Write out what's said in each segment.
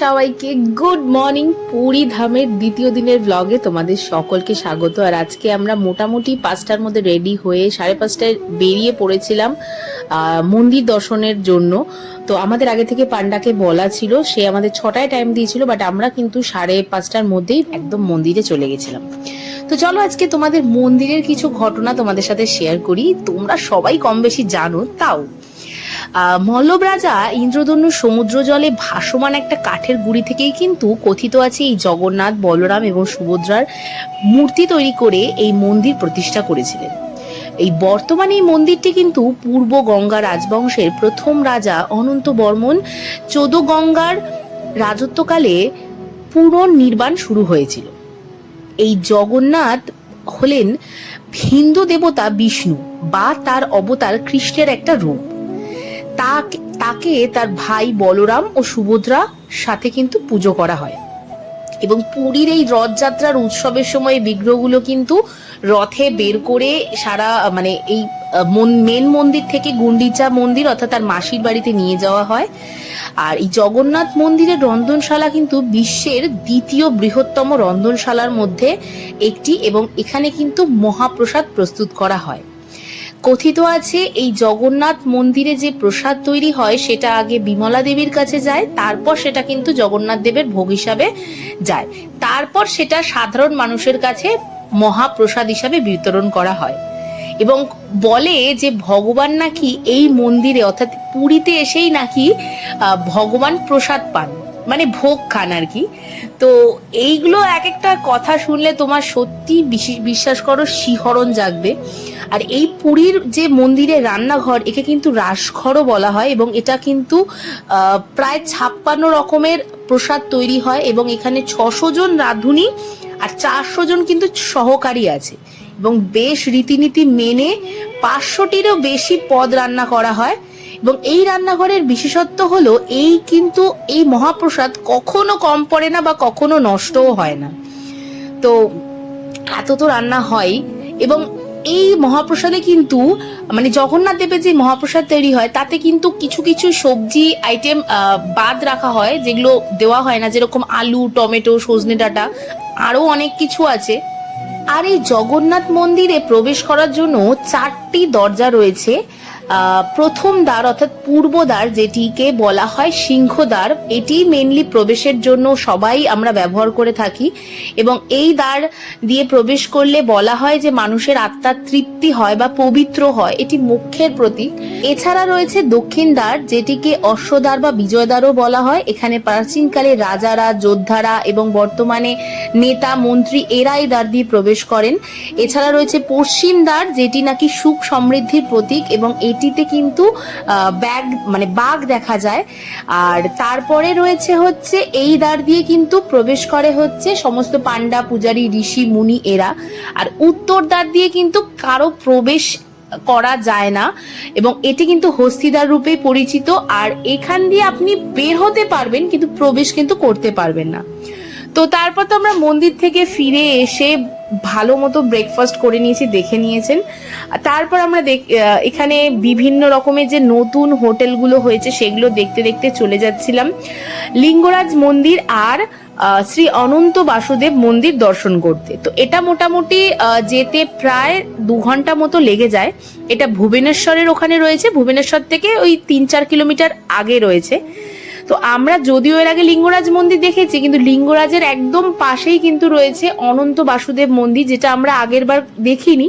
সবাইকে good morning. Puri ধামের দ্বিতীয় দিনের ব্লগে তোমাদের সকলকে স্বাগত। আর আজকে আমরা মোটামুটি পাঁচটার মধ্যে রেডি হয়ে সাড়ে পাঁচটায় বেরিয়ে পড়েছিলাম মন্দির দর্শনের জন্য। তো আমাদের আগে থেকে পান্ডাকে বলা ছিল, সে আমাদের ছটায় টাইম দিয়েছিল বাট আমরা কিন্তু সাড়ে পাঁচটার মধ্যেই একদম মন্দিরে চলে গেছিলাম। তো চলো আজকে তোমাদের মন্দিরের কিছু ঘটনা তোমাদের সাথে শেয়ার করি। তোমরা সবাই কম বেশি জানো, তাও। মল্লব রাজা ইন্দ্রধনু সমুদ্র জলে ভাসমান একটা কাঠের গুড়ি থেকেই কিন্তু কথিত আছে এই জগন্নাথ, বলরাম এবং সুভদ্রার মূর্তি তৈরি করে এই মন্দির প্রতিষ্ঠা করেছিলেন। এই বর্তমানে এই মন্দিরটি কিন্তু পূর্ব গঙ্গা রাজবংশের প্রথম রাজা অনন্ত বর্মন চোদ গঙ্গার রাজত্বকালে পুনর্নির্মাণ শুরু হয়েছিল। এই জগন্নাথ হলেন হিন্দু দেবতা বিষ্ণু বা তার অবতার কৃষ্ণের একটা রূপ। তাকে তার ভাই বলরাম ও সুভদ্রা সাথে কিন্তু পুজো করা হয়। এবং পুরীর এই রথযাত্রার উৎসবের সময় বিগ্রহগুলো কিন্তু রথে বের করে সারা মানে এই মেন মন্দির থেকে গুন্ডিচা মন্দির অর্থাৎ তার মাসির বাড়িতে নিয়ে যাওয়া হয়। আর এই জগন্নাথ মন্দিরের রন্ধনশালা কিন্তু বিশ্বের দ্বিতীয় বৃহত্তম রন্ধনশালার মধ্যে একটি এবং এখানে কিন্তু মহাপ্রসাদ প্রস্তুত করা হয়। কথিত আছে, এই জগন্নাথ মন্দিরে যে প্রসাদ তৈরি হয়, সেটা আগে বিমলা দেবীর কাছে যায়, তারপর সেটা কিন্তু জগন্নাথ দেবের ভোগ হিসাবে যায়। তারপর সেটা সাধারণ মানুষের কাছে মহাপ্রসাদ হিসাবে বিতরণ করা হয়। এবং বলে যে ভগবান নাকি এই মন্দিরে, অর্থাৎ পুরীতে এসেই নাকি ভগবান প্রসাদ পান। মানে ভোগ খান আর কি। তো এইগুলো এক একটা কথা শুনলে তোমার সত্যি বিশি- বিশ্বাস করো শিহরণ জাগবে। আর এই পুরীর যে মন্দিরের রান্নাঘর, একে কিন্তু রাসঘরও বলা হয় এবং এটা কিন্তু প্রায় ছাপ্পান্ন রকমের প্রসাদ তৈরি হয় এবং এখানে ছশো জন রাঁধুনি আর চারশো জন কিন্তু সহকারী আছে এবং বেশ রীতিনীতি মেনে পাঁচশোটিরও বেশি পদ রান্না করা হয়। এবং এই রান্নাঘরের বিশেষত্ব হলো এই কিন্তু এই মহাপ্রসাদ কখনো কম পড়ে না বা কখনো নষ্টও হয় না। তো এত তো রান্না হয় এবং এই মহাপ্রসাদে কিন্তু মানে জগন্নাথ দেবের যে মহাপ্রসাদ তৈরি হয়, তাতে কিন্তু কিছু কিছু সবজি আইটেম বাদ রাখা হয়, যেগুলো দেওয়া হয় না, যেরকম আলু, টমেটো, সজনে ডাটা, আরও অনেক কিছু আছে। আর এই জগন্নাথ মন্দিরে প্রবেশ করার জন্য চারটি দরজা রয়েছে। প্রথম দ্বার অর্থাৎ পূর্ব দ্বার যেটিকে বলা হয় সিংহ দ্বার, এটি মেনলি প্রবেশের জন্য সবাই আমরা ব্যবহার করে থাকি এবং এই দ্বার দিয়ে প্রবেশ করলে বলা হয় যে মানুষের আত্মার তৃপ্তি হয় বা পবিত্র হয়, এটি মুখ্যের প্রতীক। এছাড়া রয়েছে দক্ষিণ দ্বার, যেটিকে অশ্বদ্বার বা বিজয়দ্বারও বলা হয়। এখানে প্রাচীনকালে রাজারা, যোদ্ধারা এবং বর্তমানে নেতা, মন্ত্রী এরাই দ্বার দিয়ে প্রবেশ করেন। এছাড়া রয়েছে পশ্চিম দ্বার, যেটি নাকি সুখ সমৃদ্ধির প্রতীক এবং এটিতে কিন্তু ব্যাগ মানে বাঘ দেখা যায়। আর তারপরে রয়েছে হচ্ছে, এই দ্বার দিয়ে কিন্তু প্রবেশ করে হচ্ছে সমস্ত পান্ডা পূজারী, ঋষি, মুনি এরা। আর উত্তর দ্বার দিয়ে কিন্তু কারও প্রবেশ করা যায় না। এবং এটি কিন্তু হস্তিদার রূপে পরিচিত। আর এখান দিয়ে আপনি বের হতে পারবেন, কিন্তু প্রবেশ কিন্তু করতে পারবেন না। তো তারপর তো আমরা মন্দির থেকে ফিরে এসে ভালো মতো ব্রেকফাস্ট করে নিয়েছি, দেখে নিয়েছেন। তারপর আমরা এখানে বিভিন্ন রকমের যে নতুন হোটেলগুলো হয়েছে সেগুলো দেখতে দেখতে চলে যাচ্ছিলাম। লিঙ্গরাজ মন্দির আর শ্রী অনন্ত বাসুদেব মন্দির দর্শন করতে। তো এটা মোটামুটি যেতে প্রায় দু ঘণ্টা মতো লেগে যায়। এটা ভুবনেশ্বরের ওখানে রয়েছে। ভুবনেশ্বর থেকে ওই তিন চার কিলোমিটার আগে রয়েছে। তো আমরা যদিও এর আগে লিঙ্গরাজ মন্দির দেখেছি, কিন্তু লিঙ্গরাজের একদম পাশেই কিন্তু রয়েছে অনন্ত বাসুদেব মন্দির, যেটা আমরা আগের বার দেখিনি।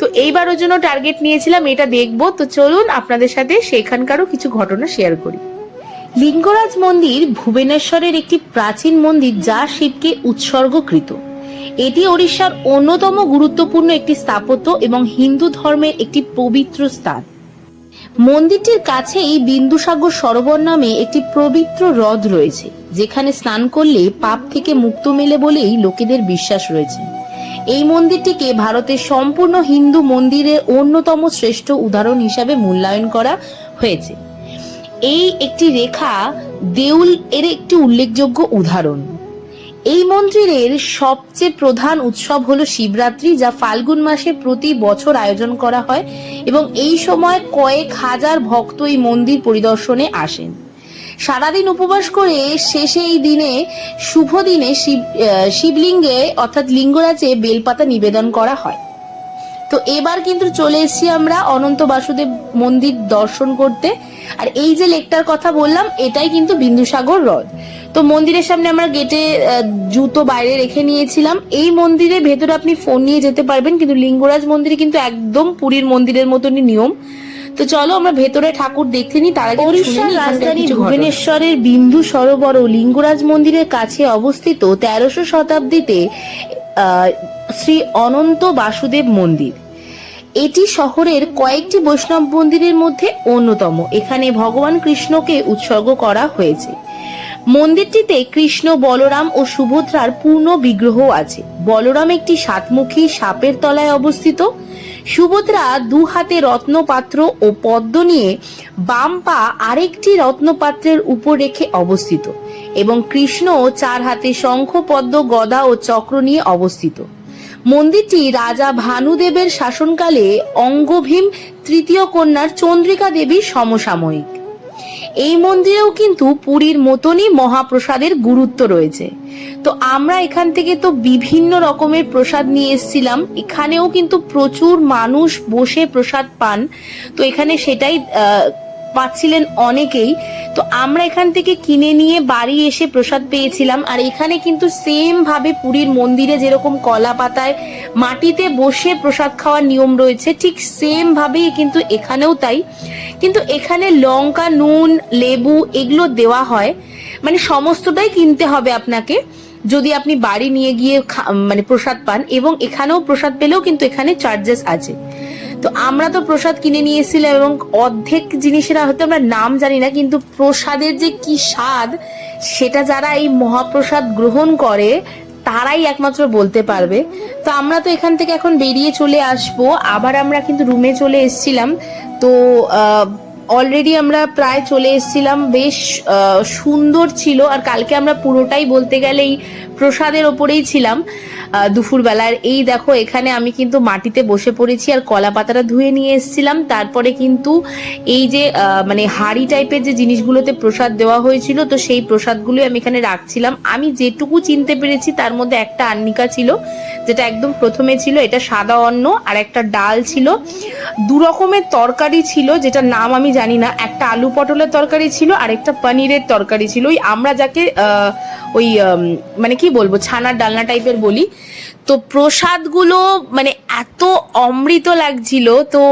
তো এইবার ওর জন্য টার্গেট নিয়েছিলাম, এটা দেখব। তো চলুন আপনাদের সাথে সেখানকারও কিছু ঘটনা শেয়ার করি। লিঙ্গরাজ মন্দির ভুবনেশ্বরের একটি প্রাচীন মন্দির যা শিবকে উৎসর্গকৃত। এটি ওড়িশার অন্যতম গুরুত্বপূর্ণ একটি স্থাপত্য এবং হিন্দু ধর্মের একটি পবিত্র স্থান। মন্দিরটির কাছেই বিন্দুসাগর সরোবর নামে একটি পবিত্র হ্রদ রয়েছে, যেখানে স্নান করলে পাপ থেকে মুক্ত মেলে বলেই লোকেদের বিশ্বাস রয়েছে। এই মন্দিরটিকে ভারতের সম্পূর্ণ হিন্দু মন্দিরের অন্যতম শ্রেষ্ঠ উদাহরণ হিসাবে মূল্যায়ন করা হয়েছে। এই একটি রেখা দেউল এর একটি উল্লেখযোগ্য উদাহরণ। এই মন্দিরের সবচেয়ে প্রধান উৎসব হলো শিবরাত্রি, যা ফাল্গুন মাসে প্রতি বছর আয়োজন করা হয় এবং এই সময় কয়েক হাজার ভক্ত এই মন্দির পরিদর্শনে আসেন। সারাদিন উপবাস করে শেষে এই দিনে, শুভ দিনে শিব শিবলিঙ্গে অর্থাৎ লিঙ্গরাজে বেলপাতা নিবেদন করা হয়। তো এবার কিন্তু চলে এসেছি আমরা অনন্ত বাসুদেব মন্দির দর্শন করতে। আর এই যে লেকটার কথা বললাম এটাই কিন্তু বিন্দুসাগর হ্রদ। তো মন্দিরের সামনে আমরা গেটে জুতো বাইরে রেখে নিয়েছিলাম। এই মন্দিরের ভেতরে আপনি ফোন নিয়ে যেতে পারবেন কিন্তু লিঙ্গরাজ মন্দিরে কিন্তু একদম পুরীর মন্দিরের মতনই নিয়ম। তো চলো আমরা ভেতরে ঠাকুর দেখতে নিই তার আগে উড়িষ্যার রাজধানী ভুবনেশ্বরের বিন্দু সরোবর ও লিঙ্গরাজ মন্দিরের কাছে অবস্থিত তেরোশো শতাব্দীতে শ্রী অনন্ত বাসুদেব মন্দির। এটি শহরের কয়েকটি বৈষ্ণব মন্দিরের মধ্যে অন্যতম। এখানে ভগবান কৃষ্ণকে উৎসর্গ করা হয়েছে। মন্দিরটিতে কৃষ্ণ, বলরাম ও সুভদ্রার পূর্ণ বিগ্রহ আছে। বলরাম একটি সাতমুখী সাপের তলায় অবস্থিত। সুভদ্রা দু হাতে রত্নপাত্র ও পদ্ম নিয়ে বাম পা আরেকটি রত্নপাত্রের উপর রেখে অবস্থিত। এবং কৃষ্ণ চার হাতে শঙ্খ, পদ্ম, গদা ও চক্র নিয়ে অবস্থিত। মন্দিরটি রাজা ভানুদেবের শাসনকালে অঙ্গভীম তৃতীয় কন্যার চন্দ্রিকা দেবীর সমসাময়িক। এই মন্দিরেও কিন্তু পুরীর মতনই মহাপ্রসাদের গুরুত্ব রয়েছে। তো আমরা এখান থেকে তো বিভিন্ন রকমের প্রসাদ নিয়ে এসেছিলাম। এখানেও কিন্তু প্রচুর মানুষ বসে প্রসাদ পান। তো এখানে সেটাই পাচ্ছিলেন অনেকেই। তো আমরা এখান থেকে কিনে নিয়ে বাড়ি এসে প্রসাদ পেয়েছিলাম। আর এখানে কিন্তু সেম ভাবে পুরীর মন্দিরে যেরকম কলা পাতায় মাটিতে বসে প্রসাদ খাওয়ার নিয়ম রয়েছে, ঠিক সেম ভাবেই কিন্তু এখানেও তাই। কিন্তু এখানে লঙ্কা, নুন, লেবু এগুলো দেওয়া হয়। মানে সমস্তটাই কিনতে হবে আপনাকে, যদি আপনি বাড়ি নিয়ে গিয়ে মানে প্রসাদ পান। এবং এখানেও প্রসাদ পেলেও কিন্তু এখানে চার্জেস আছে। তো আমরা তো প্রসাদ কিনে নিয়ে এসেছিলাম এবং অর্ধেক জিনিসের হয়তো আমরা নাম জানি না, কিন্তু প্রসাদের যে কি স্বাদ, সেটা যারা এই মহাপ্রসাদ গ্রহণ করে, তারাই একমাত্র বলতে পারবে। তো আমরা তো এখান থেকে এখন বেরিয়ে চলে আসব। আবার আমরা কিন্তু রুমে চলে এসেছিলাম। তো অলরেডি আমরা প্রায় চলে এসেছিলাম। বেশ সুন্দর ছিল। আর কালকে আমরা পুরোটাই বলতে গেলে এই প্রসাদের ওপরেই ছিলাম। দুপুরবেলার। এই দেখো, এখানে আমি কিন্তু মাটিতে বসে পড়েছি আর কলা পাতাটা ধুয়ে নিয়ে এসেছিলাম। তারপরে কিন্তু এই যে মানে হাড়ি টাইপের যে জিনিসগুলোতে প্রসাদ দেওয়া হয়েছিল, তো সেই প্রসাদগুলোই আমি এখানে রাখছিলাম। আমি যেটুকু চিনতে পেরেছি, তার মধ্যে একটা আন্নিকা ছিল। যেটা একদম প্রথমে ছিল, এটা সাদা অন্ন আর একটা ডাল ছিল। দু রকমের তরকারি ছিল যেটা নাম আমি জানি না। একটা আলু পটলের তরকারি ছিল, আর একটা পনিরের তরকারি ছিল। ওই আমরা যাকে ওই মানে কি বলব, ছানার ডালনা টাইপের বলি। তো প্রসাদগুলো মানে এত অমৃত লাগছিল, তো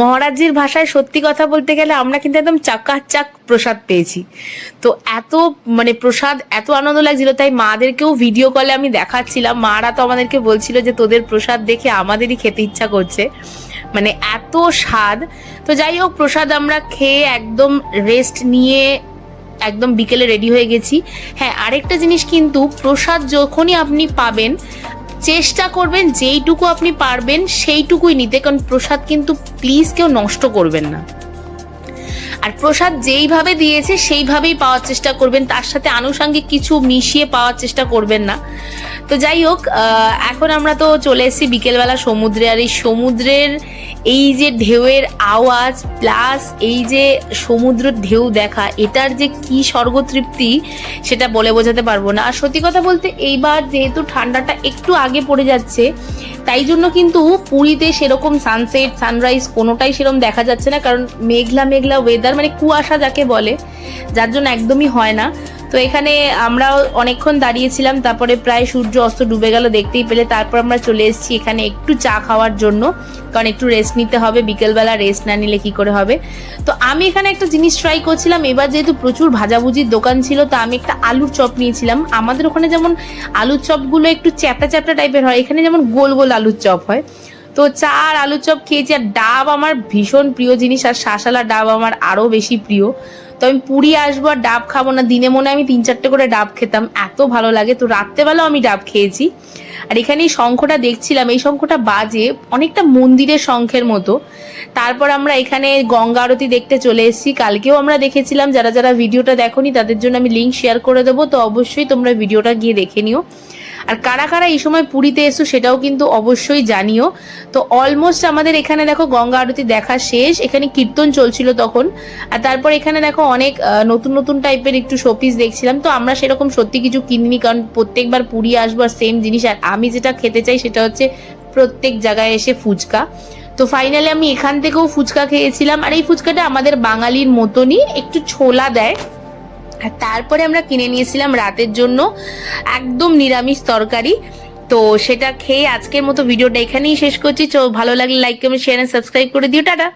মহারাজের ভাষায় সত্যি কথা বলতে গেলে আমরা কিন্তু একদম চাকাচাক প্রসাদ পেয়েছি। তো এত মানে প্রসাদ, এত আনন্দ লাগছিল, তাই মাদেরকেও ভিডিও কলে আমি দেখাচ্ছিলাম। মারা তো আমাদেরকে বলছিল যে, তোদের প্রসাদ দেখে আমাদেরই খেতে ইচ্ছা করছে। মানে এত স্বাদ। তো যাই হোক, প্রসাদ আমরা খেয়ে একদম রেস্ট নিয়ে একদম বিকেলে রেডি হয়ে গেছি। হ্যাঁ আরেকটা জিনিস কিন্তু প্রসাদ যখনই আপনি পাবেন চেষ্টা করবেন, যেইটুকু আপনি পারবেন, সেইটুকুই নিতে। কারণ প্রসাদ কিন্তু প্লিজ কেউ নষ্ট করবেন না। আর প্রসাদ যেইভাবে দিয়েছে, সেইভাবেই পাওয়ার চেষ্টা করবেন। তার সাথে আনুষাঙ্গিক কিছু মিশিয়ে পাওয়ার চেষ্টা করবেন না। তো যাই হোক এখন আমরা তো চলে এসেছি বিকেলবেলা সমুদ্রে আর এই সমুদ্রের এই যে ঢেউয়ের আওয়াজ প্লাস এই যে সমুদ্র ঢেউ দেখা, এটার যে কি স্বর্গতৃপ্তি সেটা বলে বোঝাতে পারব না। আর সত্যি কথা বলতে এইবার যেহেতু ঠান্ডাটা একটু আগে পড়ে যাচ্ছে, তাই জন্য কিন্তু পুরীতে সেরকম সানসেট সানরাইজ কোনোটাই সেরকম দেখা যাচ্ছে না। কারণ মেঘলা মেঘলা ওয়েদার মানে কুয়াশা যাকে বলে, যার জন্য একদমই হয় না। তো এখানে আমরাও অনেকক্ষণ দাঁড়িয়েছিলাম, তারপরে প্রায় সূর্য অস্ত ডুবে গেল, দেখতেই পেলে। তারপর আমরা চলে এসেছি এখানে একটু চা খাওয়ার জন্য, কারণ একটু রেস্ট নিতে হবে, বিকেলবেলা রেস্ট না নিলে কি করে হবে? তো আমি এখানে একটা জিনিস ট্রাই করছিলাম, এবার যেহেতু প্রচুর ভাজাভুজির দোকান ছিল, তো আমি একটা আলুর চপ নিয়েছিলাম। আমাদের ওখানে যেমন আলুর চপগুলো একটু চ্যাপটা চ্যাপটা টাইপের হয়, এখানে যেমন গোল গোল আলুর চপ হয়। তো চা আর আলুর চপ খেয়েছি, আর ডাব আমার ভীষণ প্রিয় জিনিস, আর শাঁসালা ডাব আমার আরও বেশি প্রিয়। তো আমি পুরী আসব আর ডাব খাব না। দিনে মনে আমি তিন চারটে করে ডাব খেতাম। এত ভালো লাগে। তো রাত্রেবেলাও আমি ডাব খেয়েছি। আর এখানে এই শঙ্খটা দেখছিলাম। এই শঙ্খটা বাজে অনেকটা মন্দিরের শঙ্খের মতো। তারপর আমরা এখানে গঙ্গা আরতি দেখতে চলে এসেছি। কালকেও আমরা দেখেছিলাম। যারা যারা ভিডিওটা দেখোনি, তাদের জন্য আমি লিঙ্ক শেয়ার করে দেবো। তো অবশ্যই তোমরা ভিডিওটা গিয়ে দেখে নিও। আর কারা কারা এই সময় পুরীতে এসো সেটাও কিন্তু অবশ্যই জানিও। তো অলমোস্ট আমাদের এখানে দেখো গঙ্গা আরতি দেখা শেষ, এখানে কীর্তন চলছিল তখন। আর তারপর এখানে দেখো অনেক নতুন নতুন টাইপের একটু শোপিস দেখছিলাম। তো আমরা সেরকম সত্যি কিছু কিনিনি, কারণ প্রত্যেকবার পুরী আসব আর সেম জিনিস। আর আমি যেটা খেতে চাই সেটা হচ্ছে প্রত্যেক জায়গায় এসে ফুচকা। তো ফাইনালি আমি এখান থেকেও ফুচকা খেয়েছিলাম। আর এই ফুচকাটা আমাদের বাঙালির মতনই একটু ছোলা দেয়। আর তারপরে আমরা কিনে নিয়েছিলাম রাতের জন্য একদম নিরামিষ তরকারি। তো সেটা খেয়ে আজকের মতো ভিডিওটা এখানেই শেষ করছি। ভালো লাগলে লাইক কমেন্ট শেয়ার সাবস্ক্রাইব করে দিও। টাটা!